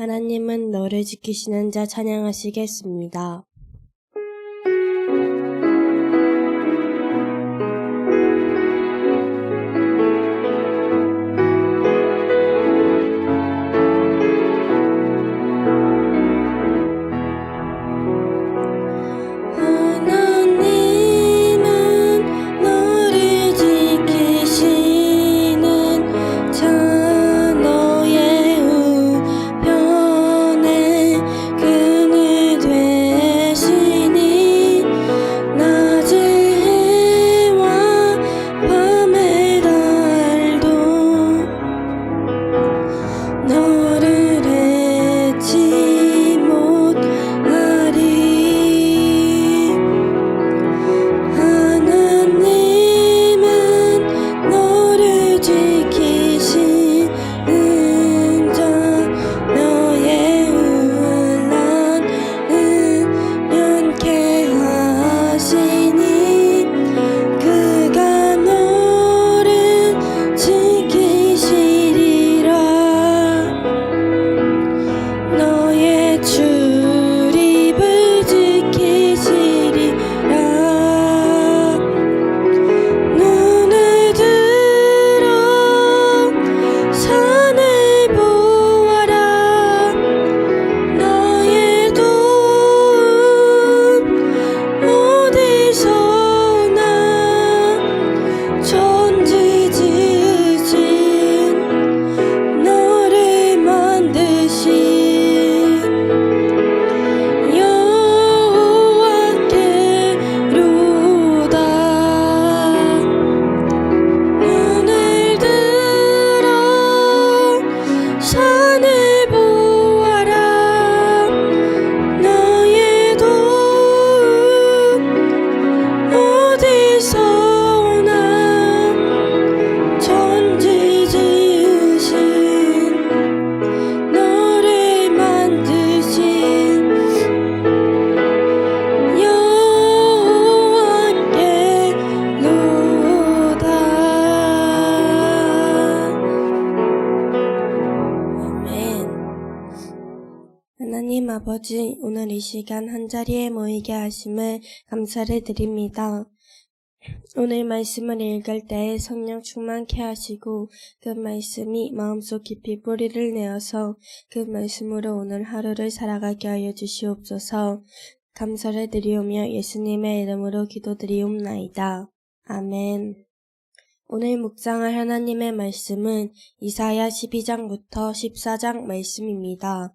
하나님은 너를 지키시는 자 찬양하시겠습니다. 아버지 오늘 이 시간 한자리에 모이게 하심을 감사를 드립니다. 오늘 말씀을 읽을 때 성령 충만케 하시고 그 말씀이 마음속 깊이 뿌리를 내어서 그 말씀으로 오늘 하루를 살아가게 하여 주시옵소서 감사를 드리오며 예수님의 이름으로 기도드리옵나이다. 아멘. 오늘 묵상할 하나님의 말씀은 이사야 12장부터 14장 말씀입니다.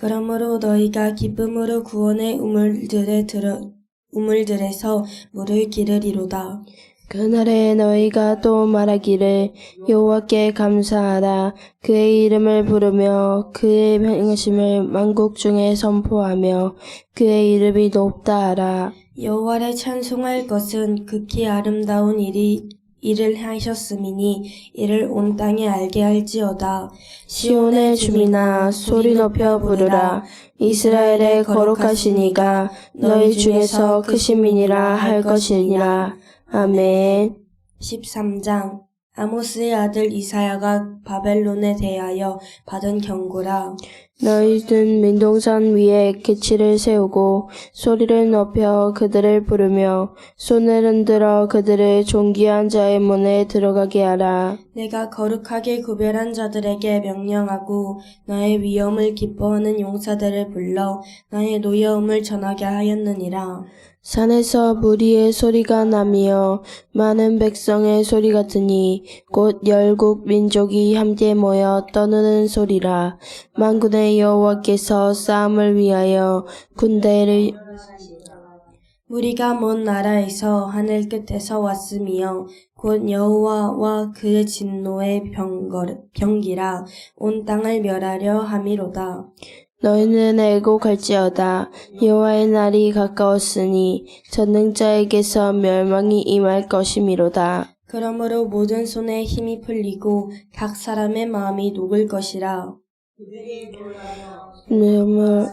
그러므로 너희가 기쁨으로 구원의 우물들에 들어 우물들에서 물을 기르리로다. 그날에 너희가 또 말하기를 여호와께 감사하라. 그의 이름을 부르며 그의 행하심을 만국 중에 선포하며 그의 이름이 높다 하라. 여호와를 찬송할 것은 극히 아름다운 일이 이를 하셨음이니 이를 온 땅에 알게 할지어다. 시온의 주민아 소리 높여 부르라 이스라엘의 거룩하신 이가 너희 중에서 크신 민이라 할 것이니라 아멘 13장 아모스의 아들 이사야가 바벨론에 대하여 받은 경고라. 너희는 민동산 위에 기치를 세우고 소리를 높여 그들을 부르며 손을 흔들어 그들을 존귀한 자의 문에 들어가게 하라. 내가 거룩하게 구별한 자들에게 명령하고 나의 위엄을 기뻐하는 용사들을 불러 나의 노여움을 전하게 하였느니라. 산에서 무리의 소리가 나며 많은 백성의 소리 같으니 곧 열국 민족이 함께 모여 떠드는 소리라. 만군의 여호와께서 싸움을 위하여 군대를 우리가 먼 나라에서 하늘 끝에서 왔으며 곧 여호와와 그의 진노의 병거, 병기라 온 땅을 멸하려 함이로다. 너희는 알고 갈지어다. 여호와의 날이 가까웠으니 전능자에게서 멸망이 임할 것이미로다. 그러므로 모든 손에 힘이 풀리고 각 사람의 마음이 녹을 것이라. 눈물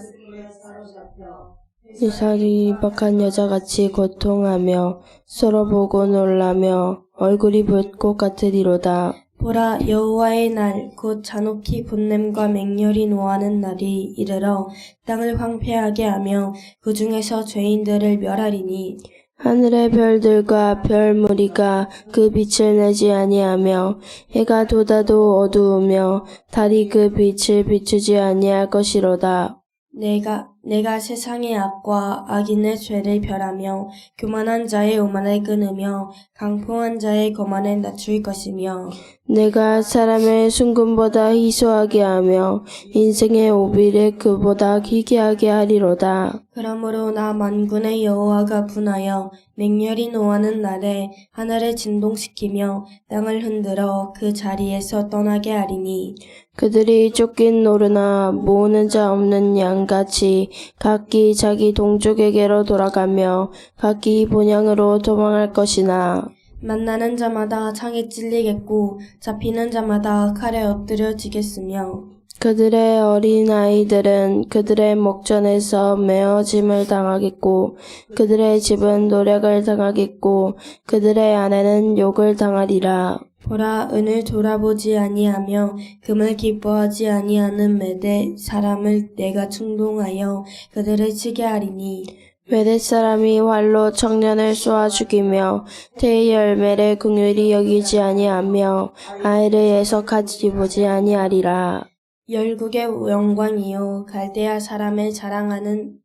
이살이 박한 여자같이 고통하며 서로 보고 놀라며 얼굴이 불꽃 같으리로다. 보라 여호와의 날 곧 잔혹히 분냄과 맹렬히 노하는 날이 이르러 땅을 황폐하게 하며 그 중에서 죄인들을 멸하리니 하늘의 별들과 별 무리가 그 빛을 내지 아니하며 해가 돋아도 어두우며 달이 그 빛을 비추지 아니할 것이로다. 내가 내가 세상의 악과 악인의 죄를 멸하며 교만한 자의 오만을 끊으며 강포한 자의 거만을 낮출 것이며 내가 사람의 순금보다 희소하게 하며 인생의 오비를 그보다 희귀하게 하리로다. 그러므로 나 만군의 여호와가 분하여 맹렬히 노하는 날에 하늘을 진동시키며 땅을 흔들어 그 자리에서 떠나게 하리니 그들이 쫓긴 노르나 모으는 자 없는 양같이 각기 자기 동족에게로 돌아가며 각기 본향으로 도망할 것이나 만나는 자마다 창에 찔리겠고 잡히는 자마다 칼에 엎드려지겠으며 그들의 어린 아이들은 그들의 목전에서 메어짐을 당하겠고 그들의 집은 노력을 당하겠고 그들의 아내는 욕을 당하리라. 보라 은을 돌아보지 아니하며 금을 기뻐하지 아니하는 매대 사람을 내가 충동하여 그들을 치게 하리니. 외대 사람이 활로 청년을 쏘아 죽이며 태의 열매를 긍휼히 여기지 아니하며 아이를 예석하지 보지 아니하리라. 열국의 영광이요. 갈대아 사람을 자랑하는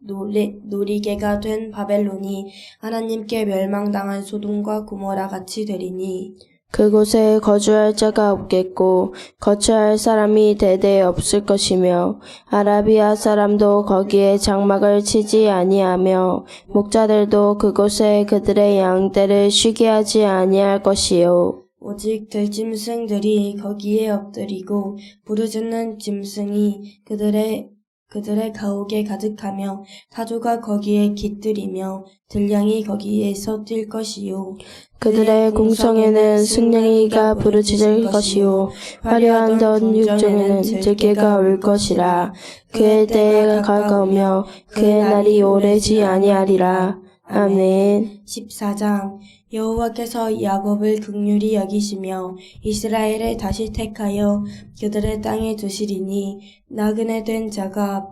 노리, 놀이개가 된 바벨론이 하나님께 멸망당한 소돔과 고모라 같이 되리니 그곳에 거주할 자가 없겠고 거처할 사람이 대대 없을 것이며 아라비아 사람도 거기에 장막을 치지 아니하며 목자들도 그곳에 그들의 양떼를 쉬게 하지 아니할 것이요. 오직 들짐승들이 거기에 엎드리고 부르짖는 짐승이 그들의 그들의 가옥에 가득하며 타조가 거기에 깃들이며 들량이 거기에서 뛸 것이요. 그들의 궁성에는 승냥이가 부르짖을 것이요. 화려한 던 육종에는 들개가 올 것이라. 그의 때가 가까우며 그의 날이 오래지 아니하리라 아멘. 14장 여호와께서 야곱을 극률히 여기시며 이스라엘을 다시 택하여 그들의 땅에 두시리니 나그네 된 자가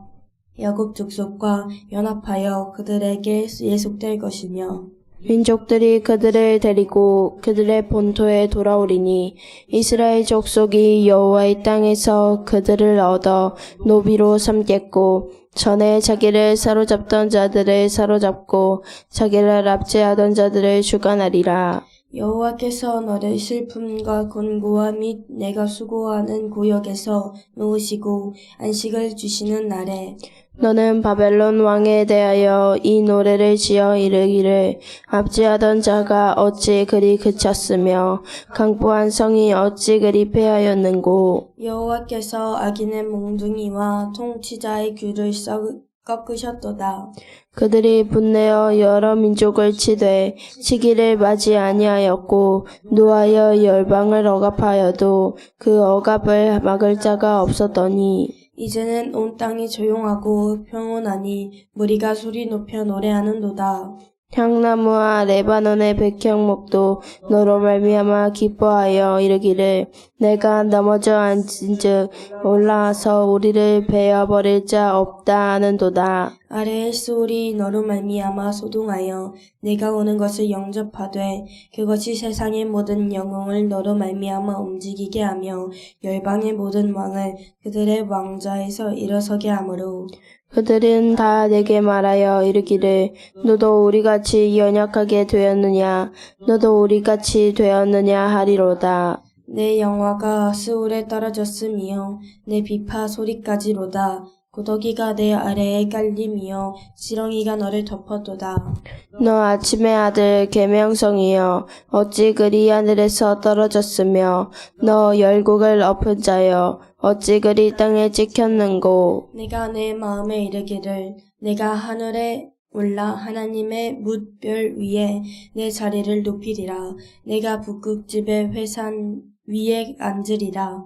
야곱 족속과 연합하여 그들에게 예속될 것이며 민족들이 그들을 데리고 그들의 본토에 돌아오리니 이스라엘 족속이 여호와의 땅에서 그들을 얻어 노비로 삼겠고 전에 자기를 사로잡던 자들을 사로잡고 자기를 압제하던 자들을 주관하리라. 여호와께서 너를 슬픔과 곤고와 및 내가 수고하는 구역에서 놓으시고 안식을 주시는 날에 너는 바벨론 왕에 대하여 이 노래를 지어 이르기를 압제하던 자가 어찌 그리 그쳤으며 강포한 성이 어찌 그리 패하였는고? 여호와께서 악인의 몽둥이와 통치자의 귀를 썩 꺾으셨도다. 그들이 분내어 여러 민족을 치되 시기를 맞이 아니하였고 노하여 열방을 억압하여도 그 억압을 막을 자가 없었더니 이제는 온 땅이 조용하고 평온하니 무리가 소리 높여 노래하는도다. 향나무와 레바논의 백향목도 너로 말미암아 기뻐하여 이르기를 내가 넘어져 앉은즉 올라와서 우리를 베어 버릴 자 없다 하는도다. 아래의 소리 너로 말미암아 소동하여 내가 오는 것을 영접하되 그것이 세상의 모든 영웅을 너로 말미암아 움직이게 하며 열방의 모든 왕을 그들의 왕좌에서 일어서게 하므로 그들은 다 내게 말하여 이르기를 너도 우리같이 연약하게 되었느냐 너도 우리같이 되었느냐 하리로다. 내 영화가 스울에 떨어졌으며 내 비파 소리까지로다. 구더기가 내 아래에 깔림이여 지렁이가 너를 덮었도다. 너 아침의 아들 계명성이여 어찌 그리 하늘에서 떨어졌으며 너 열국을 엎은 자여 어찌 그리 땅에 찍혔는고 내가 내 마음에 이르기를 내가 하늘에 올라 하나님의 뭇별 위에 내 자리를 높이리라. 내가 북극집의 회산 위에 앉으리라.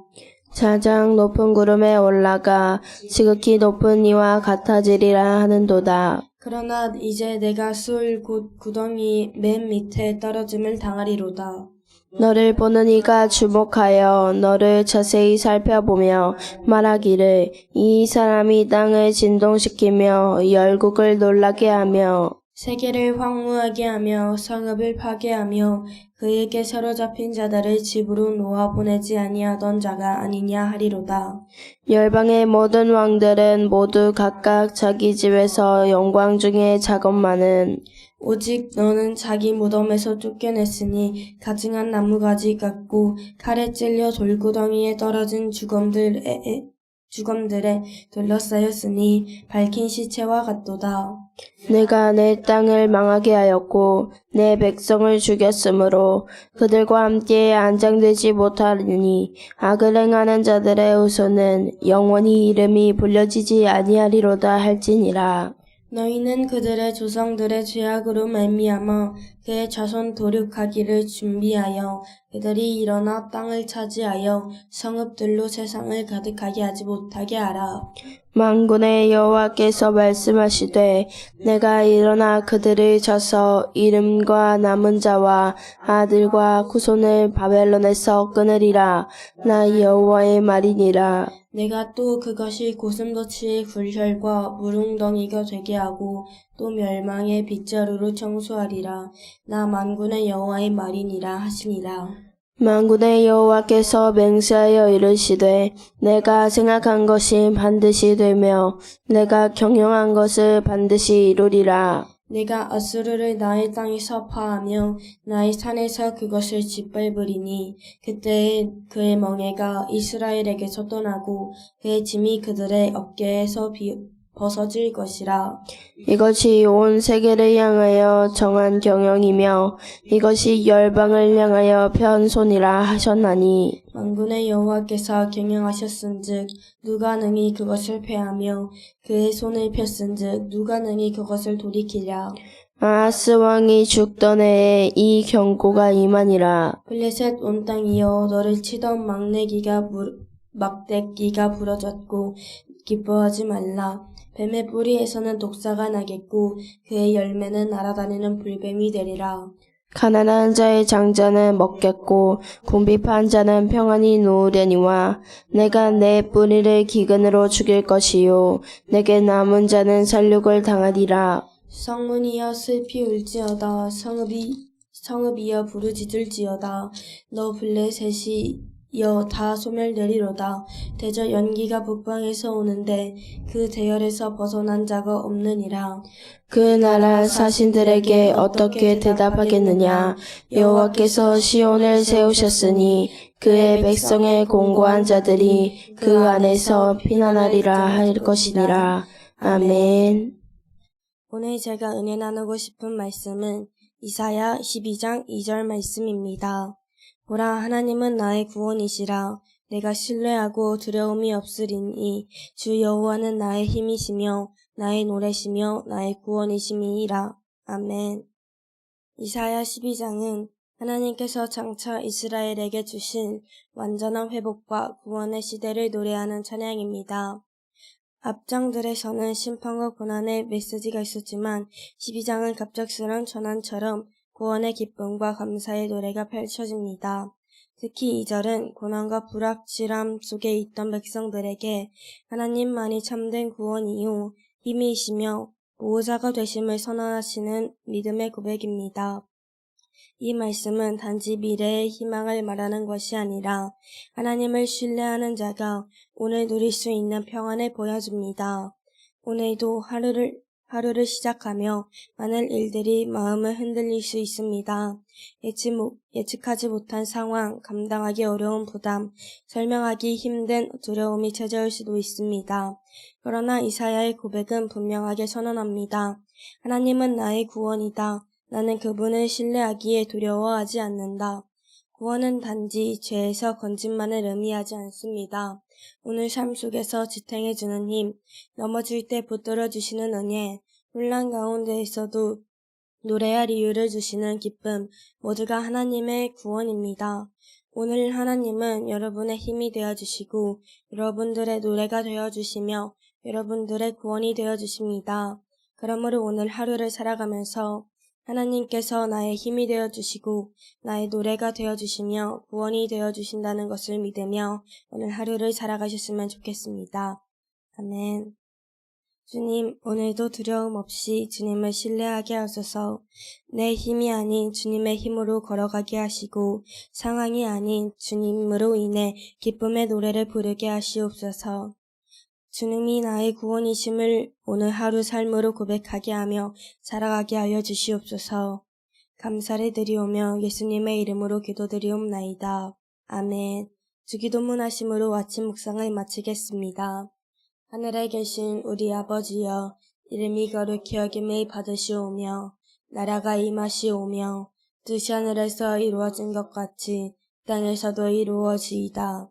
가장 높은 구름에 올라가 지극히 높은 이와 같아지리라 하는도다. 그러나 이제 내가 술곧 구덩이 맨 밑에 떨어짐을 당하리로다. 너를 보는 이가 주목하여 너를 자세히 살펴보며 말하기를 이 사람이 땅을 진동시키며 열국을 놀라게 하며 세계를 황무하게 하며 성읍을 파괴하며 그에게 사로잡힌 자들을 집으로 놓아 보내지 아니하던 자가 아니냐 하리로다. 열방의 모든 왕들은 모두 각각 자기 집에서 영광 중에 작업만은 오직 너는 자기 무덤에서 쫓겨냈으니 가증한 나무가지 같고 칼에 찔려 돌구덩이에 떨어진 죽음들에 죽음들에 둘러싸였으니 밝힌 시체와 같도다. 내가 내 땅을 망하게 하였고 내 백성을 죽였으므로 그들과 함께 안장되지 못하리니 악을 행하는 자들의 후손은 영원히 이름이 불려지지 아니하리로다 할지니라. 너희는 그들의 조상들의 죄악으로 말미암아 그의 자손 도륙하기를 준비하여 그들이 일어나 땅을 차지하여 성읍들로 세상을 가득하게 하지 못하게 하라. 만군의 여호와께서 말씀하시되 내가 일어나 그들을 쳐서 이름과 남은 자와 아들과 후손을 바벨론에서 끊으리라 나 여호와의 말이니라 내가 또 그것이 고슴도치의 굴혈과 무릉덩이가 되게 하고 또 멸망의 빗자루로 청소하리라. 나 만군의 여호와의 말이니라 하시니라. 만군의 여호와께서 맹세하여 이르시되 내가 생각한 것이 반드시 되며 내가 경영한 것을 반드시 이루리라. 내가 아수르를 나의 땅에서 파하며 나의 산에서 그것을 짓밟으리니 그때에 그의 멍에가 이스라엘에게서 떠나고 그의 짐이 그들의 어깨에서 비, 벗어질 것이라. 이것이 온 세계를 향하여 정한 경영이며 이것이 열방을 향하여 편손이라 하셨나니 만군의 여호와께서 경영하셨은즉 누가 능히 그것을 패하며 그의 손을 폈은즉 누가 능히 그것을 돌이키랴. 아하스 왕이 죽던 해에 이 경고가 임하니라 블레셋 온 땅이여 너를 치던 막내기가 물, 막대기가 부러졌고 기뻐하지 말라. 뱀의 뿌리에서는 독사가 나겠고 그의 열매는 날아다니는 불뱀이 되리라. 가난한 자의 장자는 먹겠고 궁핍한 자는 평안히 누우려니와 내가 내 뿌리를 기근으로 죽일 것이요 내게 남은 자는 살육을 당하리라 성문이여 슬피 울지어다 성읍이 성읍이여 부르짖을지어다 너 블레셋이 여다 소멸되리로다. 대저 연기가 북방에서 오는데 그 대열에서 벗어난 자가 없느니라. 그 나라 사신들에게 어떻게 대답하겠느냐? 여호와께서 시온을 세우셨으니 그의 백성의 공고한 자들이 그 안에서 피난하리라 할 것이니라. 아멘. 오늘 제가 은혜 나누고 싶은 말씀은 이사야 12장 2절 말씀입니다. 보라 하나님은 나의 구원이시라 내가 신뢰하고 두려움이 없으리니 주 여호와는 나의 힘이시며 나의 노래시며 나의 구원이심이니라. 아멘. 이사야 12장은 하나님께서 장차 이스라엘에게 주신 완전한 회복과 구원의 시대를 노래하는 찬양입니다. 앞장들에서는 심판과 고난의 메시지가 있었지만 12장은 갑작스런 전환처럼 구원의 기쁨과 감사의 노래가 펼쳐집니다. 특히 2절은 고난과 불확실함 속에 있던 백성들에게 하나님만이 참된 구원 이후 힘이시며 보호자가 되심을 선언하시는 믿음의 고백입니다. 이 말씀은 단지 미래의 희망을 말하는 것이 아니라 하나님을 신뢰하는 자가 오늘 누릴 수 있는 평안을 보여줍니다. 오늘도 하루를 하루를 시작하며 많은 일들이 마음을 흔들릴 수 있습니다. 예측, 못- 예측 하지 못한 상황, 감당하기 어려운 부담, 설명하기 힘든 두려움이 찾아올 수도 있습니다. 그러나 이사야의 고백은 분명하게 선언합니다. 하나님은 나의 구원이다. 나는 그분을 신뢰하기에 두려워하지 않는다. 구원은 단지 죄에서 건짐만을 의미하지 않습니다. 오늘 삶 속에서 지탱해주는 힘, 넘어질 때 붙들어주시는 은혜, 혼란 가운데에서도 노래할 이유를 주시는 기쁨, 모두가 하나님의 구원입니다. 오늘 하나님은 여러분의 힘이 되어주시고, 여러분들의 노래가 되어주시며, 여러분들의 구원이 되어주십니다. 그러므로 오늘 하루를 살아가면서 하나님께서 나의 힘이 되어 주시고, 나의 노래가 되어 주시며, 구원이 되어 주신다는 것을 믿으며 오늘 하루를 살아가셨으면 좋겠습니다. 아멘. 주님, 오늘도 두려움 없이 주님을 신뢰하게 하소서 내 힘이 아닌 주님의 힘으로 걸어가게 하시고 상황이 아닌 주님으로 인해 기쁨의 노래를 부르게 하시옵소서. 주님이 나의 구원이심을 오늘 하루 삶으로 고백하게 하며 살아가게 하여 주시옵소서. 감사를 드리오며 예수님의 이름으로 기도드리옵나이다. 아멘. 주기도문 하심으로 아침 묵상을 마치겠습니다. 하늘에 계신 우리 아버지여 이름이 거룩히 여김을 받으시오며 나라가 임하시오며 뜻이 하늘에서 이루어진 것 같이 땅에서도 이루어지이다.